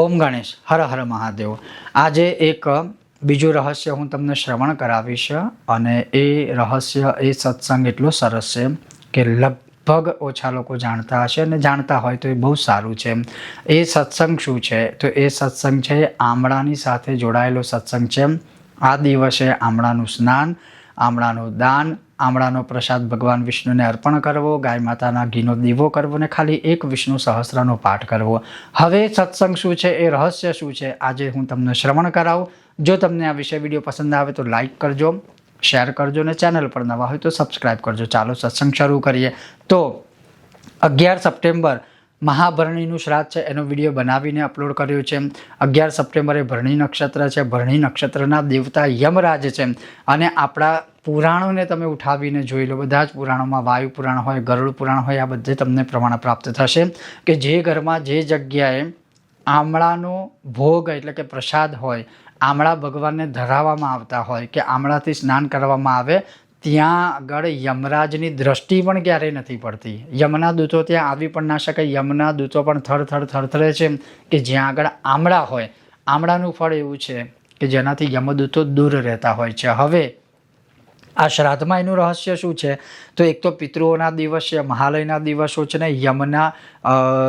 ઓમ ગણેશ, હર હર મહાદેવ. આજે એક બીજું રહસ્ય હું તમને શ્રવણ કરાવીશ અને એ રહસ્ય, એ સત્સંગ એટલો સરસ છે કે લગભગ ઓછા લોકો જાણતા હશે અને જાણતા હોય તો એ બહુ સારું છે. એ સત્સંગ શું છે? તો એ સત્સંગ છે આમળાની સાથે જોડાયેલો સત્સંગ છે. આ દિવસે આમળાનું સ્નાન, આમળાનું દાન આમળાનો પ્રસાદ ભગવાન વિષ્ણુને અર્પણ કરવો, ગાય માતાના ઘીનો દીવો કરવો ને ખાલી એક વિષ્ણુ સહસ્રનો પાઠ કરવો. હવે સત્સંગ શું છે એ રહસ્ય શું છે આજે હું તમને શ્રવણ કરાવું. જો તમને આ વિષય વીડિયો પસંદ આવે તો લાઇક કરજો, શેર કરજો ને ચેનલ પર નવા હોય તો સબસ્ક્રાઈબ કરજો. ચાલો સત્સંગ શરૂ કરીએ. તો અગિયાર સપ્ટેમ્બર મહાભરણીનું શ્રાદ્ધ છે, એનો વીડિયો બનાવીને અપલોડ કર્યો છે. અગિયાર સપ્ટેમ્બરે ભરણી નક્ષત્ર છે, ભરણી નક્ષત્રના દેવતા યમરાજ છે. અને આપણા પુરાણોને તમે ઉઠાવીને જોઈ લો, બધા જ પુરાણોમાં વાયુ પુરાણ હોય, ગરુડ પુરાણ હોય, આ બધે તમને પ્રમાણ પ્રાપ્ત થશે. કે જે ઘરમાં જે જગ્યાએ આમળાનો ભોગ એટલે કે પ્રસાદ હોય, આમળા ભગવાનને ધરાવવામાં આવતા હોય, કે આમળાથી સ્નાન કરવામાં આવે ત્યાં આગળ યમરાજની દ્રષ્ટિ પણ ક્યારેય નથી પડતી. યમના દૂતો ત્યાં આવી પણ ના શકે યમના દૂતો પણ થર થર થરથરે છે કે જ્યાં આગળ આમળા હોય. આમળાનું ફળ એવું છે કે જેનાથી યમદૂતો દૂર રહેતા હોય છે. હવે આ શ્રાદ્ધમાં એનું રહસ્ય શું છે? તો એક તો પિતૃઓના દિવસ છે, મહાલયના દિવસો છે ને યમના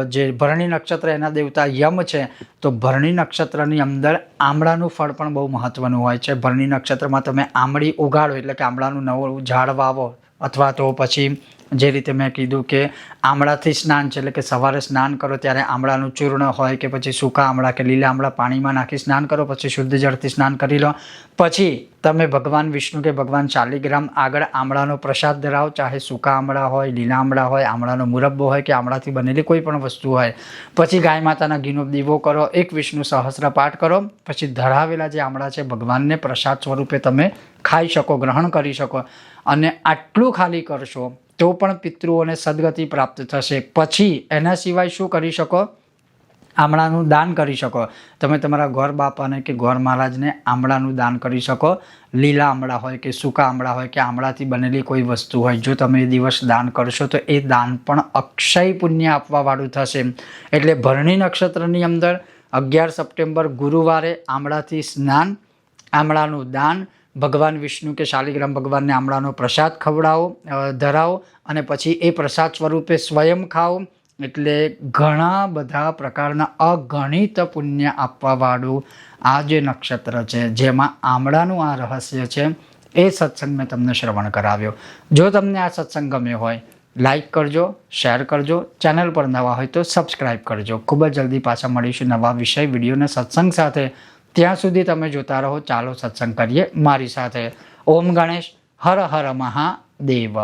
જે ભરણી નક્ષત્ર એના દેવતા યમ છે, તો ભરણી નક્ષત્રની અંદર આમળાનું ફળ પણ બહુ મહત્વનું હોય છે. ભરણી નક્ષત્રમાં તમે આમળી ઉગાડો એટલે કે આમળાનું નવું ઝાડ વાવો અથવા તો પછી જે રીતે મેં કીધું કે આમળાથી સ્નાન છે, એટલે કે સવારે સ્નાન કરો ત્યારે આમળાનું ચૂર્ણ હોય કે પછી સૂકા આમળા કે લીલા આમળા પાણીમાં નાખી સ્નાન કરો, પછી શુદ્ધ જળથી સ્નાન કરી લો. પછી તમે ભગવાન વિષ્ણુ કે ભગવાન શાલિગ્રામ આગળ આમળાનો પ્રસાદ ધરાવો, ચાહે સૂકા આમળા હોય, લીલા આમળા હોય, આમળાનો મુરબ્બો હોય કે આમળાથી બનેલી કોઈ પણ વસ્તુ હોય. પછી ગાય માતાના ઘીનો દીવો કરો, એક વિષ્ણુ સહસ્ર પાઠ કરો, પછી ધરાવેલા જે આમળા છે ભગવાનને પ્રસાદ સ્વરૂપે તમે ખાઈ શકો, ગ્રહણ કરી શકો. અને આટલું ખાલી કરશો તો પણ પિતૃઓને સદગતિ પ્રાપ્ત થશે. પછી એના સિવાય શું કરી શકો? આમળાનું દાન કરી શકો. તમે તમારા ઘર બાપાને કે ગોર મહારાજને આમળાનું દાન કરી શકો. લીલા આમળા હોય કે સૂકા આમળા હોય કે આમળાથી બનેલી કોઈ વસ્તુ હોય. જો તમે એ દિવસ દાન કરશો તો એ દાન પણ અક્ષય પુણ્ય આપવાવાળું થશે. એટલે ભરણી નક્ષત્રની અંદર અગિયાર સપ્ટેમ્બર ગુરુવારે આમળાથી સ્નાન, આમળાનું દાન ભગવાન વિષ્ણુ કે શાલિગ્રામ ભગવાનને આમળાનો પ્રસાદ ખવડાવો ધરાવો અને પછી એ પ્રસાદ સ્વરૂપે સ્વયં ખાઓ. એટલે ઘણા બધા પ્રકારના અગણિત પુણ્ય આપવાવાળું આ જે નક્ષત્ર છે, જેમાં આમળાનું આ રહસ્ય છે, એ સત્સંગ મેં તમને શ્રવણ કરાવ્યો. જો તમને આ સત્સંગ ગમ્યો હોય, લાઈક કરજો, શેર કરજો. ચેનલ પર નવા હોય તો સબસ્ક્રાઈબ કરજો. ખૂબ જ જલ્દી પાછા મળીશું નવા વિષય, વિડીયોને સત્સંગ સાથે. ત્યાં સુધી તમે જોતા રહો, ચાલો સત્સંગ કરીએ. મારી સાથે ઓમ ગણેશ, હર હર મહાદેવ.